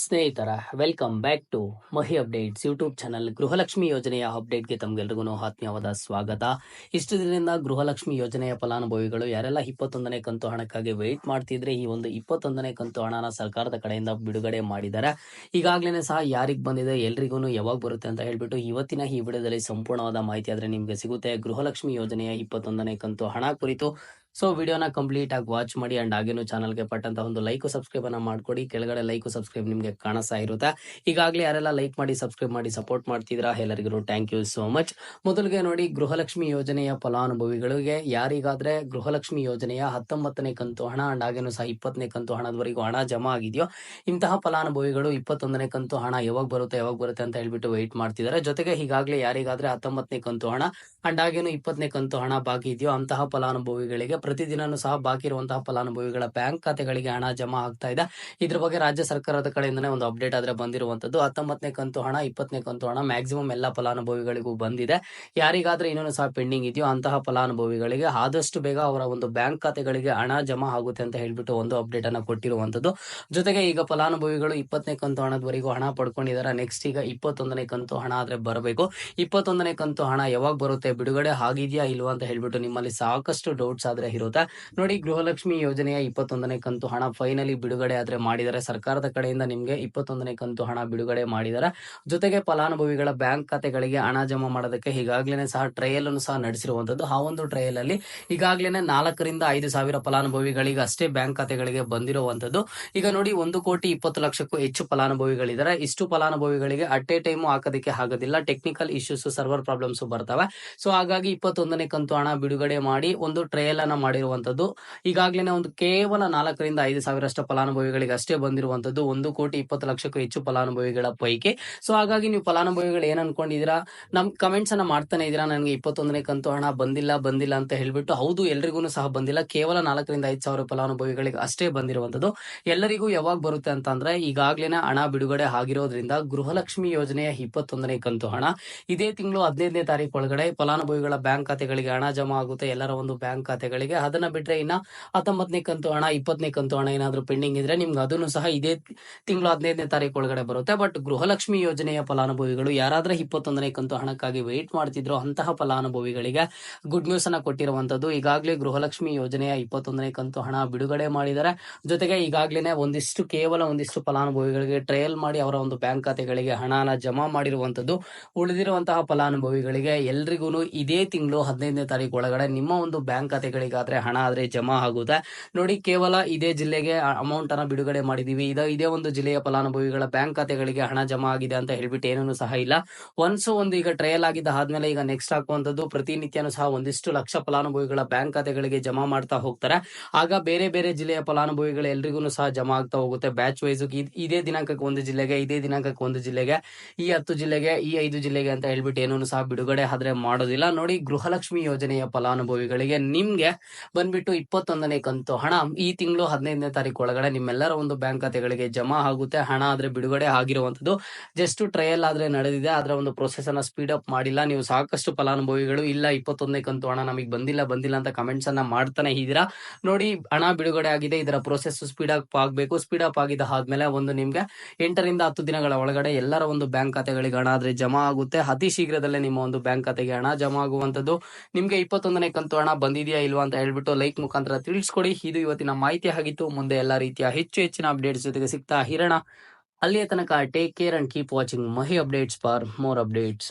ಸ್ನೇಹಿತರ welcome back to Mahi updates YouTube channel Gruhalakshmi ಯೋಜನೆಯ ಅಪ್ಡೇಟ್ಗೆ ತಮಗೆಲ್ರಿಗೂ ಆತ್ಮೀಯವಾದ ಸ್ವಾಗತ. ಇಷ್ಟು ದಿನದಿಂದ ಗೃಹಲಕ್ಷ್ಮಿ ಯೋಜನೆಯ ಫಲಾನುಭವಿಗಳು ಯಾರೆಲ್ಲ ಇಪ್ಪತ್ತೊಂದನೇ ಕಂತು ಹಣಕ್ಕಾಗಿ ವೆಯ್ಟ್ ಮಾಡ್ತಿದ್ರೆ, ಈ ಒಂದು ಇಪ್ಪತ್ತೊಂದನೇ ಕಂತು ಹಣನ ಸರ್ಕಾರದ ಕಡೆಯಿಂದ ಬಿಡುಗಡೆ ಮಾಡಿದ್ದಾರೆ. ಈಗಾಗಲೇ ಸಹ ಯಾರಿಗೆ ಬಂದಿದೆ ಎಲ್ರಿಗೂ ಯಾವಾಗ ಬರುತ್ತೆ ಅಂತ ಹೇಳ್ಬಿಟ್ಟು ಇವತ್ತಿನ ಈ ವಿಡಿಯೋದಲ್ಲಿ ಸಂಪೂರ್ಣವಾದ ಮಾಹಿತಿ ಆದರೆ ನಿಮಗೆ ಸಿಗುತ್ತೆ. ಗೃಹಲಕ್ಷ್ಮಿ ಯೋಜನೆಯ ಇಪ್ಪತ್ತೊಂದನೇ ಕಂತು ಹಣ ಕುರಿತು ಸೊ ವಿಡಿಯೋನ ಕಂಪ್ಲೀಟ್ ಆಗಿ ವಾಚ್ ಮಾಡಿ ಅಂಡ್ ಹಾಗೇನು ಚಾನಲ್ಗೆ ಪಟ್ಟಂತ ಒಂದು ಲೈಕ್ ಸಬ್ಸ್ಕ್ರೈಬ್ ಅನ್ನ ಮಾಡ್ಕೊಡಿ. ಕೆಳಗಡೆ ಲೈಕ್ ಸಬ್ಸ್ಕ್ರೈಬ್ ನಿಮಗೆ ಕಾಣಿಸ್ತಾ ಇರುತ್ತೆ. ಈಗಾಗಲೇ ಯಾರೆಲ್ಲ ಲೈಕ್ ಮಾಡಿ ಸಬ್ಸ್ಕ್ರೈಬ್ ಮಾಡಿ ಸಪೋರ್ಟ್ ಮಾಡ್ತಿದ್ರಾ ಎಲ್ಲರಿಗೂ ಥ್ಯಾಂಕ್ ಯು ಸೋ ಮಚ್ ಮೊದಲಿಗೆ ನೋಡಿ, ಗೃಹಲಕ್ಷ್ಮಿ ಯೋಜನೆಯ ಫಲಾನುಭವಿಗಳಿಗೆ ಯಾರಿಗಾದ್ರೆ ಗೃಹಲಕ್ಷ್ಮಿ ಯೋಜನೆಯ ಹತ್ತೊಂಬತ್ತನೇ ಕಂತು ಹಣ ಅಂಡ್ ಆಗೇನು ಸಹ ಇಪ್ಪತ್ತನೇ ಕಂತು ಹಣದವರೆಗೂ ಹಣ ಜಮಾ ಆಗಿದೆಯೋ, ಇಂತಹ ಫಲಾನುಭವಿಗಳು ಇಪ್ಪತ್ತೊಂದನೇ ಕಂತು ಹಣ ಯಾವಾಗ ಬರುತ್ತೆ ಯಾವಾಗ ಬರುತ್ತೆ ಅಂತ ಹೇಳ್ಬಿಟ್ಟು ವೆಯ್ಟ್ ಮಾಡ್ತಿದ್ದಾರೆ. ಜೊತೆಗೆ ಈಗಾಗಲೇ ಯಾರಿಗಾದ್ರೆ ಹತ್ತೊಂಬತ್ತನೇ ಕಂತು ಹಣ ಅಂಡ್ ಹಾಗೇನು ಇಪ್ಪತ್ತನೇ ಕಂತು ಹಣ ಬಾಕಿ ಇದೆಯೋ ಅಂತಹ ಫಲಾನುಭವಿಗಳಿಗೆ ಪ್ರತಿದಿನನೂ ಸಹ ಬಾಕಿ ಇರುವಂತಹ ಫಲಾನುಭವಿಗಳ ಬ್ಯಾಂಕ್ ಖಾತೆಗಳಿಗೆ ಹಣ ಜಮಾ ಆಗ್ತಾ ಇದೆ. ಇದ್ರ ಬಗ್ಗೆ ರಾಜ್ಯ ಸರ್ಕಾರದ ಕಡೆಯಿಂದನೇ ಒಂದು ಅಪ್ಡೇಟ್ ಆದ್ರೆ ಬಂದಿರುವಂತದ್ದು. ಹತ್ತೊಂಬತ್ತನೇ ಕಂತು ಹಣ, ಇಪ್ಪತ್ತನೇ ಕಂತು ಹಣ ಮ್ಯಾಕ್ಸಿಮಮ್ ಎಲ್ಲ ಫಲಾನುಭವಿಗಳಿಗೂ ಬಂದಿದೆ. ಯಾರಿಗಾದರೂ ಇನ್ನೂ ಸಹ ಪೆಂಡಿಂಗ್ ಇದೆಯೋ ಅಂತಹ ಫಲಾನುಭವಿಗಳಿಗೆ ಆದಷ್ಟು ಬೇಗ ಅವರ ಒಂದು ಬ್ಯಾಂಕ್ ಖಾತೆಗಳಿಗೆ ಹಣ ಜಮಾ ಆಗುತ್ತೆ ಅಂತ ಹೇಳ್ಬಿಟ್ಟು ಒಂದು ಅಪ್ಡೇಟ್ ಅನ್ನ ಕೊಟ್ಟಿರುವಂತದ್ದು. ಜೊತೆಗೆ ಈಗ ಫಲಾನುಭವಿಗಳು ಇಪ್ಪತ್ತನೇ ಕಂತು ಹಣದವರೆಗೂ ಹಣ ಪಡ್ಕೊಂಡಿದ್ದಾರೆ ನೆಕ್ಸ್ಟ್ ಈಗ ಇಪ್ಪತ್ತೊಂದನೇ ಕಂತು ಹಣ ಆದ್ರೆ ಬರಬೇಕು. ಇಪ್ಪತ್ತೊಂದನೇ ಕಂತು ಹಣ ಯಾವಾಗ ಬರುತ್ತೆ ಬಿಡುಗಡೆ ಆಗಿದೆಯಾ ಇಲ್ವಾ ಅಂತ ಹೇಳ್ಬಿಟ್ಟು ನಿಮ್ಮಲ್ಲಿ ಸಾಕಷ್ಟು ಡೌಟ್ಸ್ ಆದ್ರೆ ಇರುತ್ತಾ. ನೋಡಿ, ಗೃಹಲಕ್ಷ್ಮಿ ಯೋಜನೆಯ ಇಪ್ಪತ್ತೊಂದನೇ ಕಂತು ಹಣ ಫೈನಲಿ ಬಿಡುಗಡೆ ಆದ್ರೆ ಮಾಡಿದರೆ ಸರ್ಕಾರದ ಕಡೆಯಿಂದ ನಿಮಗೆ ಇಪ್ಪತ್ತೊಂದನೇ ಕಂತು ಹಣ ಬಿಡುಗಡೆ ಮಾಡಿದ್ದಾರೆ. ಜೊತೆಗೆ ಫಲಾನುಭವಿಗಳ ಬ್ಯಾಂಕ್ ಖಾತೆಗಳಿಗೆ ಹಣ ಜಮಾ ಮಾಡೋದಕ್ಕೆ ಈಗಾಗಲೇ ಸಹ ಟ್ರಯಲ್ ಅನ್ನು ಸಹ ನಡೆಸಿರುವಂತದ್ದು ಆ ಒಂದು ಟ್ರಯಲ್ ಅಲ್ಲಿ ಈಗಾಗಲೇ ನಾಲ್ಕರಿಂದ ಐದು ಸಾವಿರ ಫಲಾನುಭವಿಗಳಿಗೆ ಅಷ್ಟೇ ಬ್ಯಾಂಕ್ ಖಾತೆಗಳಿಗೆ ಬಂದಿರುವಂತದ್ದು ಈಗ ನೋಡಿ, ಒಂದು ಕೋಟಿ ಇಪ್ಪತ್ತು ಲಕ್ಷಕ್ಕೂ ಹೆಚ್ಚು ಫಲಾನುಭವಿಗಳಿದ್ದಾರೆ. ಇಷ್ಟು ಫಲಾನುಭವಿಗಳಿಗೆ ಅಟ್ ಎ ಟೈಮು ಹಾಕೋದಕ್ಕೆ ಆಗೋದಿಲ್ಲ. ಟೆಕ್ನಿಕಲ್ ಇಶ್ಯೂಸ್ ಸರ್ವರ್ ಪ್ರಾಬ್ಲಮ್ಸ್ ಬರ್ತವೆ. ಸೊ ಹಾಗಾಗಿ ಇಪ್ಪತ್ತೊಂದನೇ ಕಂತು ಹಣ ಬಿಡುಗಡೆ ಮಾಡಿ ಒಂದು ಟ್ರಯಲ್ ಅನ್ನ ಮಾಡಿರುವಂತದ್ದು. ಈಗಾಗಲೇ ಒಂದು ಕೇವಲ ನಾಲ್ಕರಿಂದ ಐದು ಸಾವಿರಷ್ಟು ಫಲಾನುಭವಿಗಳಿಗೆ ಅಷ್ಟೇ ಬಂದಿರುವಂತದ್ದು. ಒಂದು ಕೋಟಿ ಇಪ್ಪತ್ತು ಲಕ್ಷಕ್ಕೂ ಹೆಚ್ಚು ಫಲಾನುಭವಿಗಳ ಪೈಕಿ. ಸೊ ಹಾಗಾಗಿ ನೀವು ಫಲಾನುಭವಿಗಳು ಏನ್ ಅನ್ಕೊಂಡಿದೀರಾ ನಮ್ ಕಮೆಂಟ್ಸ್ ಅನ್ನ ಮಾಡ್ತಾನೆ ಇದೀರಾ ನನಗೆ ಇಪ್ಪತ್ತೊಂದನೇ ಕಂತು ಹಣ ಬಂದಿಲ್ಲ ಬಂದಿಲ್ಲ ಅಂತ ಹೇಳ್ಬಿಟ್ಟು ಹೌದು ಎಲ್ರಿಗೂ ಸಹ ಬಂದಿಲ್ಲ. ಕೇವಲ ನಾಲ್ಕರಿಂದ ಐದು ಸಾವಿರ ಫಲಾನುಭವಿಗಳಿಗೆ ಅಷ್ಟೇ ಬಂದಿರುವಂತದ್ದು. ಎಲ್ಲರಿಗೂ ಯಾವಾಗ ಬರುತ್ತೆ ಅಂತ ಅಂದ್ರೆ ಈಗಾಗಲೇ ಹಣ ಬಿಡುಗಡೆ ಆಗಿರೋದ್ರಿಂದ ಗೃಹಲಕ್ಷ್ಮಿ ಯೋಜನೆಯ ಇಪ್ಪತ್ತೊಂದನೇ ಕಂತು ಹಣ. ಇದೇ ತಿಂಗಳು ಹದಿನೈದನೇ ತಾರೀಕು ಒಳಗಡೆ ಫಲಾನುಭವಿಗಳ ಬ್ಯಾಂಕ್ ಖಾತೆಗಳಿಗೆ ಹಣ ಜಮಾ ಆಗುತ್ತೆ, ಎಲ್ಲರ ಒಂದು ಬ್ಯಾಂಕ್ ಖಾತೆಗಳಿಗೆ. ಅದನ್ನ ಬಿಟ್ರೆ ಇನ್ನ ಹತ್ತೊಂಬತ್ತನೇ ಕಂತು ಹಣ, ಇಪ್ಪತ್ತನೇ ಕಂತು ಹಣ ಏನಾದ್ರೂ ಪೆಂಡಿಂಗ್ ಇದ್ರೆ ನಿಮ್ಗೆ ಅದನ್ನು ಸಹ ಇದೇ ತಿಂಗಳು ಹದಿನೈದನೇ ತಾರೀಕು ಒಳಗಡೆ ಬರುತ್ತೆ. ಬಟ್ ಗೃಹಲಕ್ಷ್ಮಿ ಯೋಜನೆಯ ಫಲಾನುಭವಿಗಳು ಯಾರಾದ್ರೂ ಇಪ್ಪತ್ತೊಂದನೇ ಕಂತು ಹಣಕ್ಕಾಗಿ ವೆಯ್ಟ್ ಮಾಡ್ತಿದ್ರು ಅಂತಹ ಫಲಾನುಭವಿಗಳಿಗೆ ಗುಡ್ ನ್ಯೂಸ್ ಅನ್ನ ಕೊಟ್ಟಿರುವಂತದ್ದು ಈಗಾಗಲೇ ಗೃಹಲಕ್ಷ್ಮಿ ಯೋಜನೆಯ ಇಪ್ಪತ್ತೊಂದನೇ ಕಂತು ಹಣ ಬಿಡುಗಡೆ ಮಾಡಿದ್ದಾರೆ. ಜೊತೆಗೆ ಈಗಾಗಲೇ ಒಂದಿಷ್ಟು, ಕೇವಲ ಒಂದಿಷ್ಟು ಫಲಾನುಭವಿಗಳಿಗೆ ಟ್ರಯಲ್ ಮಾಡಿ ಅವರ ಒಂದು ಬ್ಯಾಂಕ್ ಖಾತೆಗಳಿಗೆ ಹಣನ ಜಮಾ ಮಾಡಿರುವಂತದ್ದು ಉಳಿದಿರುವಂತಹ ಫಲಾನುಭವಿಗಳಿಗೆ ಎಲ್ರಿಗೂ ಇದೇ ತಿಂಗಳು ಹದಿನೈದನೇ ತಾರೀಕು ಒಳಗಡೆ ನಿಮ್ಮ ಒಂದು ಬ್ಯಾಂಕ್ ಖಾತೆಗಳಿಗಾದ್ರೆ ಹಣ ಆದ್ರೆ ಜಮಾ ಆಗುತ್ತೆ. ನೋಡಿ, ಕೇವಲ ಇದೇ ಜಿಲ್ಲೆಗೆ ಅಮೌಂಟ್ ಅನ್ನ ಬಿಡುಗಡೆ ಮಾಡಿದೀವಿ. ಇದ ಇದೇ ಒಂದು ಜಿಲ್ಲೆಯ ಫಲಾನುಭವಿಗಳ ಬ್ಯಾಂಕ್ ಖಾತೆಗಳಿಗೆ ಹಣ ಜಮಾ ಆಗಿದೆ ಅಂತ ಹೇಳ್ಬಿಟ್ಟು ಏನೂ ಸಹ ಇಲ್ಲ. ಒನ್ಸ್ ಒಂದು ಈಗ ಟ್ರಯಲ್ ಆಗಿದ್ದ ಆದ್ಮೇಲೆ ಈಗ ನೆಕ್ಸ್ಟ್ ಹಾಕುವಂತದ್ದು ಪ್ರತಿನಿತ್ಯನೂ ಸಹ ಒಂದಿಷ್ಟು ಲಕ್ಷ ಫಲಾನುಭವಿಗಳ ಬ್ಯಾಂಕ್ ಖಾತೆಗಳಿಗೆ ಜಮಾ ಮಾಡ್ತಾ ಹೋಗ್ತಾರೆ. ಆಗ ಬೇರೆ ಬೇರೆ ಜಿಲ್ಲೆಯ ಫಲಾನುಭವಿಗಳ ಎಲ್ರಿಗೂ ಸಹ ಜಮಾ ಆಗ್ತಾ ಹೋಗುತ್ತೆ. ಬ್ಯಾಚ್ ವೈಸ್ ಇದೇ ದಿನಾಂಕಕ್ಕೆ ಒಂದು ಜಿಲ್ಲೆಗೆ, ಇದೇ ದಿನಾಂಕಕ್ಕೆ ಒಂದು ಜಿಲ್ಲೆಗೆ, ಈ ಹತ್ತು ಜಿಲ್ಲೆಗೆ, ಈ ಐದು ಜಿಲ್ಲೆಗೆ ಅಂತ ಹೇಳ್ಬಿಟ್ಟು ಏನೂ ಸಹ ಬಿಡುಗಡೆ ಆದ್ರೆ ಮಾಡೋದಿಲ್ಲ ನೋಡಿ ಗೃಹಲಕ್ಷ್ಮಿ ಯೋಜನೆಯ ಫಲಾನುಭವಿಗಳಿಗೆ ನಿಮ್ಗೆ ಬಂದ್ಬಿಟ್ಟು ಇಪ್ಪತ್ತೊಂದನೇ ಕಂತು. ಹಣ ಈ ತಿಂಗಳು ಹದಿನೈದನೇ ತಾರೀಕು ಒಳಗಡೆ ನಿಮ್ಮೆಲ್ಲರ ಒಂದು ಬ್ಯಾಂಕ್ ಖಾತೆಗಳಿಗೆ ಜಮಾ ಆಗುತ್ತೆ. ಹಣ ಆದ್ರೆ ಬಿಡುಗಡೆ ಆಗಿರುವಂತದ್ದು ಜಸ್ಟ್ ಟ್ರಯಲ್ ಆದ್ರೆ ನಡೆದಿದೆ. ಅದರ ಒಂದು ಪ್ರೊಸೆಸ್ ಅನ್ನ ಸ್ಪೀಡ್ ಅಪ್ ಮಾಡಿಲ್ಲ. ನೀವು ಸಾಕಷ್ಟು ಫಲಾನುಭವಿಗಳು ಇಲ್ಲ, ಇಪ್ಪತ್ತೊಂದನೇ ಕಂತು ಹಣ ನಮಗೆ ಬಂದಿಲ್ಲ ಬಂದಿಲ್ಲ ಅಂತ ಕಮೆಂಟ್ಸ್ ಅನ್ನ ಮಾಡ್ತಾನೆ ಇದ್ದೀರಾ? ನೋಡಿ, ಹಣ ಬಿಡುಗಡೆ ಆಗಿದೆ. ಇದರ ಪ್ರೊಸೆಸ್ ಸ್ಪೀಡ್ ಅಪ್ ಆಗಬೇಕು. ಸ್ಪೀಡ್ ಅಪ್ ಆಗಿದೆ ಆದ್ಮೇಲೆ ಒಂದು ನಿಮ್ಗೆ ಎಂಟರಿಂದ ಹತ್ತು ದಿನಗಳ ಒಳಗಡೆ ಎಲ್ಲರ ಒಂದು ಬ್ಯಾಂಕ್ ಖಾತೆಗಳಿಗೆ ಹಣ ಆದ್ರೆ ಜಮಾ ಆಗುತ್ತೆ. ಅತಿ ಶೀಘ್ರದಲ್ಲೇ ನಿಮ್ಮ ಒಂದು ಬ್ಯಾಂಕ್ ಖಾತೆಗೆ ಹಣ ಜಮಾ ಆಗುವಂತದ್ದು ನಿಮ್ಗೆ ಇಪ್ಪತ್ತೊಂದನೇ ಕಂತು ಹಣ ಬಂದಿದೆಯಾ ಇಲ್ವಾ ಅಂತ ಹೇಳ್ಬಿಟ್ಟು ಲೈಕ್ ಮುಖಾಂತರ ತಿಳಿಸ್ಕೊಡಿ. ಇದು ಇವತ್ತಿನ ಮಾಹಿತಿ ಆಗಿತ್ತು. ಮುಂದೆ ಎಲ್ಲಾ ರೀತಿಯ ಹೆಚ್ಚು ಹೆಚ್ಚಿನ ಅಪ್ಡೇಟ್ಸ್ ಜೊತೆಗೆ ಸಿಗ್ತಾ ಹಿರಣ ಅಲ್ಲಿಯ ತನಕ take care and keep watching Mahi updates for more updates